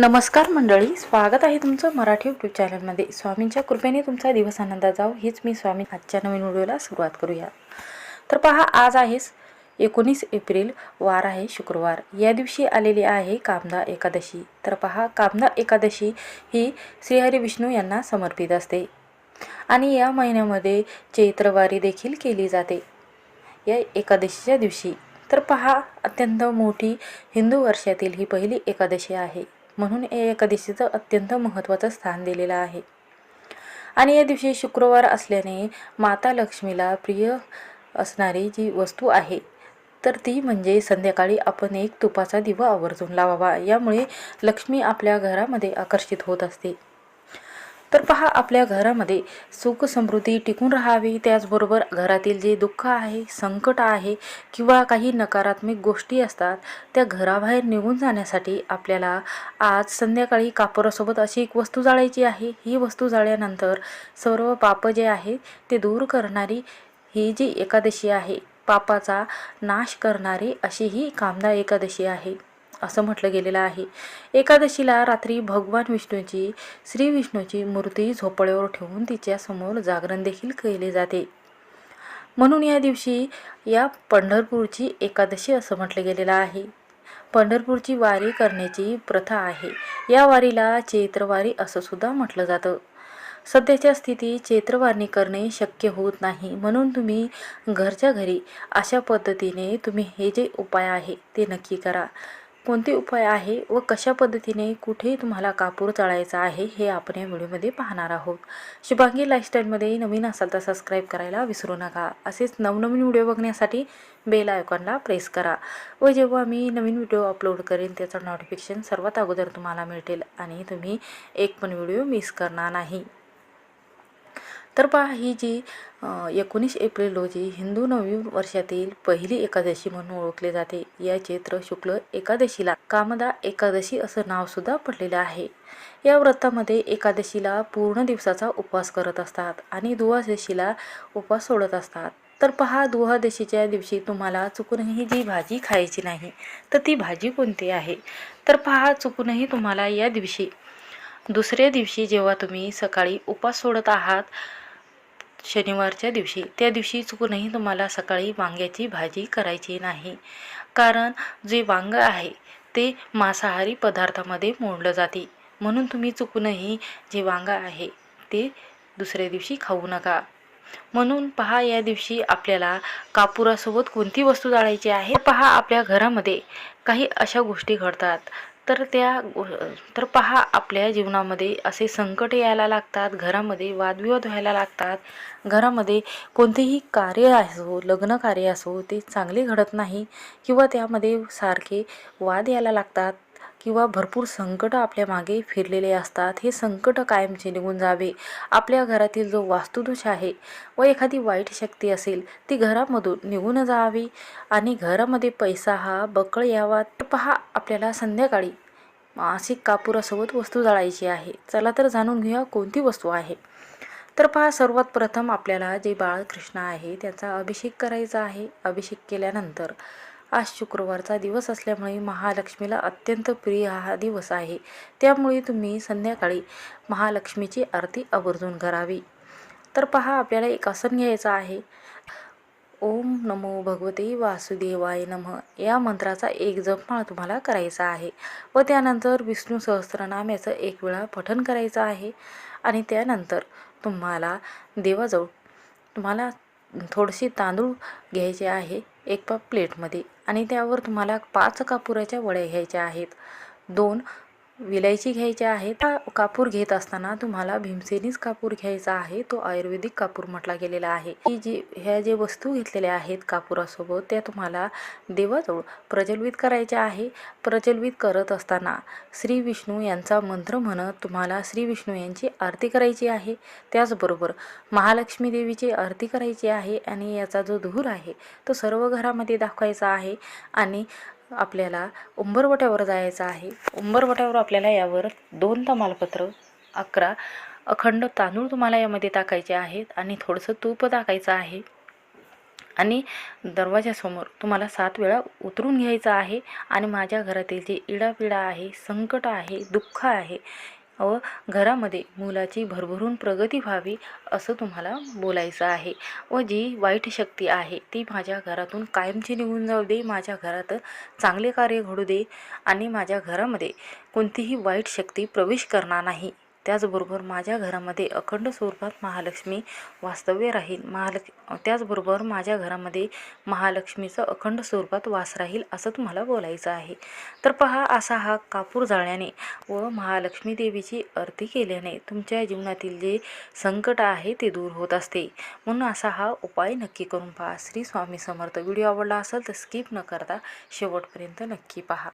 नमस्कार मंडळी स्वागत आहे तुमचं मराठी यूट्यूब चॅनलमध्ये स्वामींच्या कृपेने तुमचा दिवस आनंदात जाऊ हीच मी स्वामी आजच्या नवीन व्हिडिओला सुरुवात करूया. तर पहा आज आहेस एकोणीस एप्रिल वार आहे शुक्रवार. या दिवशी आलेली आहे कामदा एकादशी. तर पहा कामदा एकादशी ही श्रीहरी विष्णू यांना समर्पित असते. आणि या महिन्यामध्ये चैत्रवारी देखील केली जाते. या एकादशीच्या दिवशी. तर पहा अत्यंत मोठी हिंदू वर्षातील ही पहिली एकादशी आहे. म्हणून या एकादशीचं अत्यंत महत्त्वाचं स्थान दिलेलं आहे. आणि या दिवशी शुक्रवार असल्याने माता लक्ष्मीला प्रिय असणारी जी वस्तू आहे तर ती म्हणजे संध्याकाळी आपण एक तुपाचा दिवा आवर्जून लावावा. यामुळे लक्ष्मी आपल्या घरामध्ये आकर्षित होत असते. तर पहा आपल्या घरामध्ये सुख समृद्धी टिकून राहावी. त्याचबरोबर घरातील जे दुःख आहे संकट आहे किंवा काही नकारात्मक गोष्टी असतात त्या घराबाहेर निघून जाण्यासाठी आपल्याला आज संध्याकाळी कापरासोबत अशी एक वस्तू जाळायची आहे. ही वस्तू जाळल्यानंतर सर्व पाप जे आहे ते दूर करणारी ही जी एकादशी आहे पापाचा नाश करणारी अशी ही कामदा एकादशी आहे. असं म्हटलं गेलेलं आहे. एकादशीला रात्री भगवान विष्णूची श्री विष्णूची मूर्ती झोपड्यावर ठेवून तिच्यासमोर जागरण देखील केले जाते. म्हणून या दिवशी या पंढरपूरची एकादशी असं म्हटलं गेलेलं आहे. पंढरपूरची वारी करण्याची प्रथा आहे. या वारीला चैत्रवारी असं सुद्धा म्हटलं जातं. सध्याच्या स्थितीत चैत्रवारणी करणे शक्य होत नाही. म्हणून तुम्ही घरच्या घरी अशा पद्धतीने तुम्ही हे जे उपाय आहे ते नक्की करा. कोणते उपाय आहे व कशा पद्धतीने कुठे तुम्हाला कापूर चढायचा आहे हे आपण या व्हिडिओमध्ये पाहणार आहोत. शुभांगी लाईफस्टाईलमध्ये नवीन असाल तर सबस्क्राईब करायला विसरू नका. असेच नवनवीन व्हिडिओ बघण्यासाठी बेल आयकॉनला प्रेस करा व जेव्हा मी नवीन व्हिडिओ अपलोड करेन त्याचं नोटिफिकेशन सर्वात अगोदर तुम्हाला मिळेल आणि तुम्ही एक पण व्हिडिओ मिस करणार नाही. तर पहा ही जी एकोणीस एप्रिल रोजी हिंदू नवीन वर्षातील पहिली एकादशी म्हणून ओळखले जाते. या चैत्र शुक्ल एकादशीला कामदा एकादशी असं नावसुद्धा पडलेलं आहे. या व्रतामध्ये एकादशीला पूर्ण दिवसाचा उपवास करत असतात आणि द्वादशीला उपवास सोडत असतात. तर पहा द्वादशीच्या दिवशी तुम्हाला चुकूनही जी भाजी खायची नाही तर ती भाजी कोणती आहे? तर पहा चुकूनही तुम्हाला या दिवशी दुसऱ्या दिवशी जेव्हा तुम्ही सकाळी उपवास सोडत आहात शनिवारच्या दिवशी. त्या दिवशी चुकूनही तुम्हाला सकाळी वांग्याची भाजी करायची नाही. कारण जे वांग आहे ते मांसाहारी पदार्थामध्ये मोडलं जाते. म्हणून तुम्ही चुकूनही जे वांग आहे ते दुसऱ्या दिवशी खाऊ नका. म्हणून पहा या दिवशी आपल्याला कापुरासोबत कोणती वस्तू जाळायची आहे? पहा आपल्या घरामध्ये काही अशा गोष्टी घडतात. तर त्या गो तर पहा आपल्या जीवनामध्ये असे संकट यायला लागतात घरामध्ये वादविवाद व्हायला लागतात. घरामध्ये कोणतेही कार्य असो लग्न कार्य असो ते चांगले घडत नाही किंवा त्यामध्ये सारखे वाद यायला लागतात. किंवा भरपूर संकट आपल्या मागे फिरलेले असतात हे संकट कायमचे निघून जावे. आपल्या घरातील जो वास्तुदोष आहे व एखादी वाईट शक्ती असेल ती घरामधून निघून जावी. आणि घरामध्ये पैसा हा बकळ यावा तर पहा आपल्याला संध्याकाळी मासिक कापुरासोबत वस्तू जाळायची आहे. चला तर जाणून घेऊया कोणती वस्तू आहे. तर पहा सर्वात प्रथम आपल्याला जे बाळकृष्ण आहे त्याचा अभिषेक करायचा आहे. अभिषेक केल्यानंतर आज शुक्रवारचा दिवस असल्यामुळे महालक्ष्मीला अत्यंत प्रिय हा दिवस आहे. त्यामुळे तुम्ही संध्याकाळी महालक्ष्मीची आरती आवर्जून करावी. तर पहा आपल्याला एक आसन घ्यायचं आहे. ओम नमो भगवते वासुदेवाय नमः. या मंत्राचा एक जपमाळ तुम्हाला करायचा आहे व त्यानंतर विष्णू सहस्त्रनाम याचं एक वेळा पठण करायचं आहे आणि त्यानंतर तुम्हाला देवाजवळ तुम्हाला थोडीशी तांदूळ घ्यायचे आहे एक पा प्लेटमध्ये. आणि त्यावर तुम्हाला पाच कापुराच्या वड्या घ्यायच्या आहेत. दोन विलायची घ्यायची आहे. कापूर घेत असताना तुम्हाला भीमसेनीच कापूर घ्यायचा आहे. तो आयुर्वेदिक कापूर म्हटला गेलेला आहे. ही जी ह्या जे वस्तू घेतलेल्या आहेत कापुरासोबत त्या तुम्हाला देवाजवळ प्रज्वलित करायच्या आहे. प्रज्वलित करत असताना श्री विष्णू यांचा मंत्र म्हणत तुम्हाला श्री विष्णू यांची आरती करायची आहे. त्याचबरोबर महालक्ष्मी देवीची आरती करायची आहे आणि याचा जो धूर आहे तो सर्व घरामध्ये दाखवायचा आहे. आणि आपल्याला उंबरवट्यावर जायचं आहे. उंबरवट्यावर आपल्याला यावर दोन तमालपत्र अकरा अखंड तांदूळ तुम्हाला यामध्ये टाकायचे आहेत आणि थोडंसं तूप टाकायचं आहे. आणि दरवाजासमोर तुम्हाला सात वेळा उतरून घ्यायचं आहे. आणि माझ्या घरातील जे इडापिडा आहे संकट आहे दुःख आहे व घरामध्ये मुलाची भरभरून प्रगती व्हावी असं तुम्हाला बोलायचं आहे. व जी वाईट शक्ती आहे ती माझ्या घरातून कायमची निघून जाऊ दे माझ्या घरात चांगले कार्य घडू दे आणि माझ्या घरामध्ये कोणतीही वाईट शक्ती प्रवेश करणार नाही. त्याचबरोबर माझ्या घरामध्ये अखंड स्वरूपात महालक्ष्मी वास्तव्य राहील. महालक्ष त्याचबरोबर माझ्या घरामध्ये महालक्ष्मीचं अखंड स्वरूपात वास राहील असं तुम्हाला बोलायचं आहे. तर पहा असा हा कापूर जाळण्याने व महालक्ष्मी देवीची आरती केल्याने तुमच्या जीवनातील जे संकट आहे ते दूर होत असते. म्हणून असा हा उपाय नक्की करून पहा. श्री स्वामी समर्थ. व्हिडिओ आवडला असेल तर स्किप न करता शेवटपर्यंत नक्की पहा.